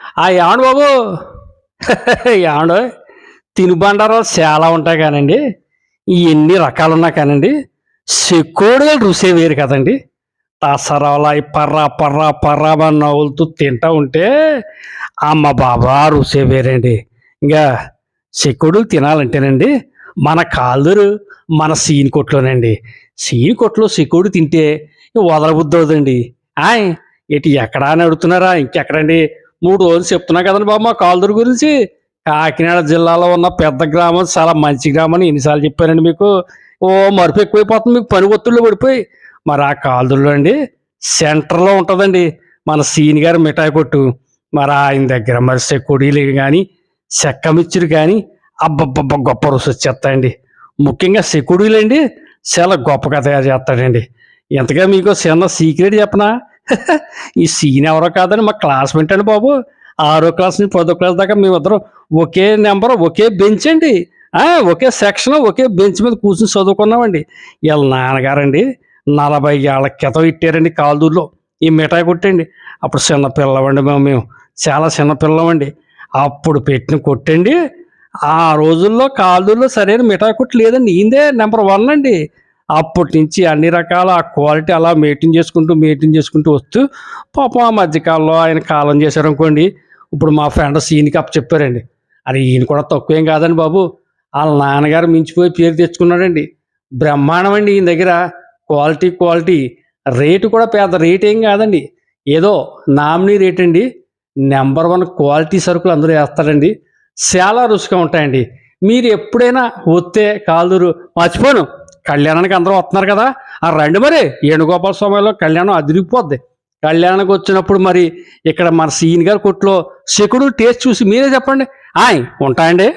ఆ ఏమండి బాబు? యాండు తినుబండారాలు చాలా ఉంటాయి కానండి. ఎన్ని రకాలు ఉన్నా కానండి. చెక్కోడుగా రుసే వేరు కదండి. తసరాలు పర్రా పర్రా పర్రా అని నవ్వులుతూ తింటా ఉంటే అమ్మ బాబా రుసే వేరండి. ఇంకా చెక్కుడులు తినాలంటేనండి మన కాలుదరు మన సీన్ కొట్లోనండి. సీన్ కొట్లో చెక్కుడు తింటే వదలబుద్ధి అవుదండి ఆయ్ ఇటు ఎక్కడా అని అడుగుతున్నారా? ఇంకెక్కడండి? మూడు రోజులు చెప్తున్నా కదండి బాబు మా కాలుదూరు గురించి. కాకినాడ జిల్లాలో ఉన్న పెద్ద గ్రామం చాలా మంచి గ్రామం అని ఎన్నిసార్లు చెప్పానండి మీకు. ఓ మరుపు ఎక్కువైపోతుంది మీకు పని ఒత్తిళ్ళు పడిపోయి. మరి ఆ కాలుదూరులో అండి సెంటర్లో ఉంటుందండి మన సీని గారి మిఠాయి కొట్టు. మరి ఆయన దగ్గర మరి సెక్కుడీలు కానీ చెక్క కానీ అబ్బబ్బబ్బ గొప్ప రుసు వచ్చేస్తాయండి. ముఖ్యంగా సెకుడీలు అండి చాలా గొప్పగా తయారు చేస్తాడండి. ఇంతగా మీకు చిన్న సీక్రెట్ చెప్పనా? ఈ సీన్ ఎవరో కాదని మా క్లాస్మేట్ అండి బాబు. ఆరో క్లాస్ నుంచి పదో క్లాస్ దాకా మేమిద్దరం ఒకే నెంబర్ ఒకే బెంచ్ అండి. ఒకే సెక్షన్ ఒకే బెంచ్ మీద కూర్చుని చదువుకున్నామండి. వీళ్ళ నాన్నగారండి నలభై ఏళ్ళ క్రితం ఇట్టారండి కాలుదూరులో ఈ మిఠాయి కొట్టండి. అప్పుడు చిన్న పిల్లవండి మేము మేము. చాలా చిన్న పిల్లవండి అప్పుడు పెట్టిన కొట్టండి. ఆ రోజుల్లో కాలుదూరులో సరైన మిఠాయి కొట్టు లేదండి ఈందే నెంబర్ వన్ అండి. అప్పటి నుంచి అన్ని రకాల ఆ క్వాలిటీ అలా మెయింటైన్ చేసుకుంటూ మెయింటైన్ చేసుకుంటూ వస్తూ పాపం ఆ మధ్యకాలంలో ఆయన కాలం చేశారనుకోండి ఇప్పుడు మా ఫ్రెండ్ సీన్కి కప్ చెప్పారండి. అది ఈయన కూడా తక్కువేం కాదండి బాబు. వాళ్ళ నాన్నగారు మించిపోయి పేరు తెచ్చుకున్నాడండి. బ్రహ్మాండం అండి ఈయన దగ్గర. Quality quality. రేటు కూడా పెద్ద రేట్ ఏం కాదండి. ఏదో నామినీ రేట్ అండి. నెంబర్ వన్ క్వాలిటీ సరుకులు అందరూ వేస్తారండి. చాలా రుచిగా ఉంటాయండి. మీరు ఎప్పుడైనా వస్తే కాలుదూరు మర్చిపోను. కళ్యాణానికి అందరూ వస్తున్నారు కదా. ఆ రండి మరి. వేణుగోపాల స్వామిలో కళ్యాణం అదిరిపోద్ది. కళ్యాణానికి వచ్చినప్పుడు మరి ఇక్కడ మన సీన్ గారి కొట్లో శకుడు టేస్ట్ చూసి మీరే చెప్పండి. ఆయ్ ఉంటాయండి.